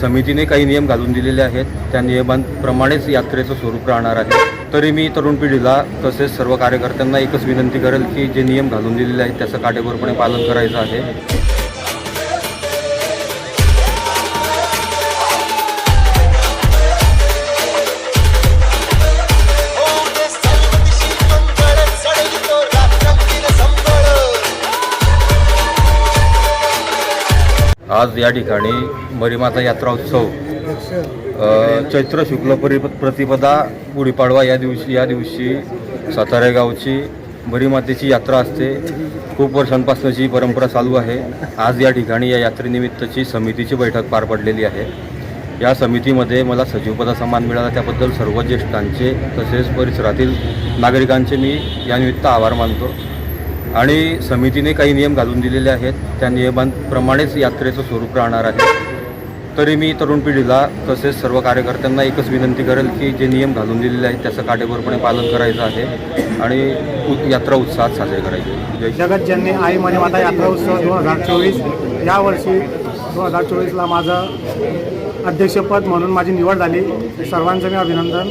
समितीने काही नियम घालून दिलेले आहेत. त्या नियमांप्रमाणेच यात्रेचं स्वरूप राहणार आहे. तरी मी तरुण पिढीला तसेच सर्व कार्यकर्त्यांना एकच विनंती करेल की जे नियम घालून दिलेले आहेत त्याचं काटेकोरपणे पालन करायचं आहे. आज या ठिकाणी मरीमाता यात्रा उत्सव चैत्र शुक्ल परि प्रतिपदा गुढीपाडवा या दिवशी या दिवशी सातारा गावची मरीमातेची यात्रा असते. खूप वर्षांपासूनची परंपरा चालू आहे. आज या ठिकाणी या यात्रेनिमित्तची समितीची बैठक पार पडलेली आहे. या समितीमध्ये मला सचिवपदा सन्मान मिळाला. त्याबद्दल सर्व ज्येष्ठांचे तसेच परिसरातील नागरिकांचे मी यानिमित्त आभार मानतो. आणि समितीने काही नियम घालून दिलेले आहेत. त्या नियमांप्रमाणेच यात्रेचं स्वरूप राहणार आहे. तरी मी तरुण पिढीला तसेच सर्व कार्यकर्त्यांना एकच विनंती करेल की जे नियम घालून दिलेले आहेत त्याचं काटेकोरपणे पालन करायचं आहे आणि यात्रा उत्साहात साजरी करायची. जगत जय श्री- जगतजननी आई माता यात्रा उत्सव दोन हजार चोवीस. यावर्षी दोन हजार चोवीसला माझं अध्यक्षपद म्हणून माझी निवड झाली. सर्वांचं मी अभिनंदन.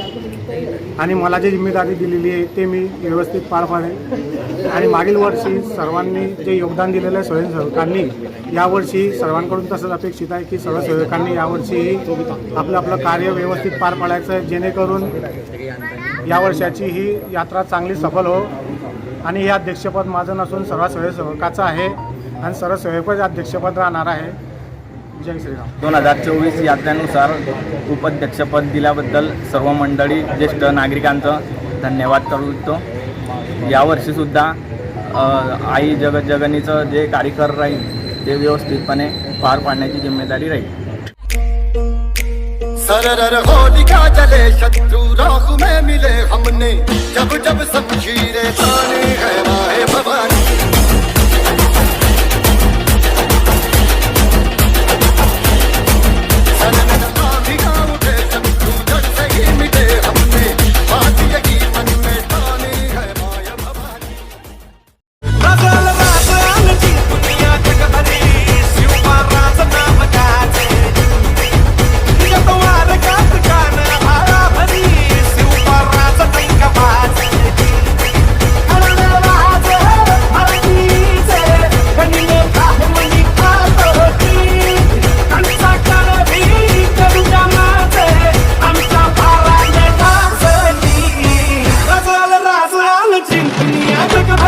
आणि मला जी जिम्मेदारी दिलेली आहे ते मी व्यवस्थित पार पाडेल आणि मागील वर्षी सर्वांनी जे योगदान दिलेलं आहे स्वयंसेवकांनी यावर्षी सर्वांकडून तसंच अपेक्षित आहे की सर्व सेवकांनी यावर्षी आपलं आपलं कार्य व्यवस्थित पार पाडायचं आहे जेणेकरून या वर्षाची ही यात्रा चांगली सफल हो. आणि हे अध्यक्षपद माझं नसून सर्व स्वयंसेवकाचं आहे आणि सर्व सेवकच अध्यक्षपद राहणार आहे. जय श्रीराम. दोन हजार चोवीस यात्रेनुसार उपाध्यक्षपद दिल्याबद्दल सर्व मंडळी ज्येष्ठ नागरिकांचं धन्यवाद करू इच्छितो. यावर्षीसुद्धा आई जगत जगनीचं जे कार्यकर राहील ते व्यवस्थितपणे पार पाडण्याची जिम्मेदारी राहील. सरर होलिका जले शत्रु राहु में मिले हमने जब जब शमशीरें ताने है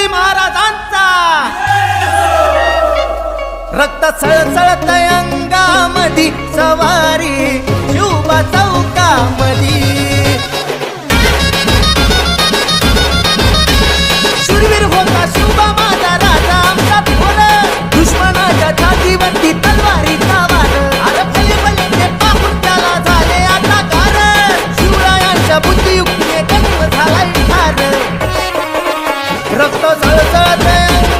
शिवाजी महाराजांचा. रक्त सळसळत अंगामधी सवारी शिवबा चौकामधी रक्त सळसळत अंगामधी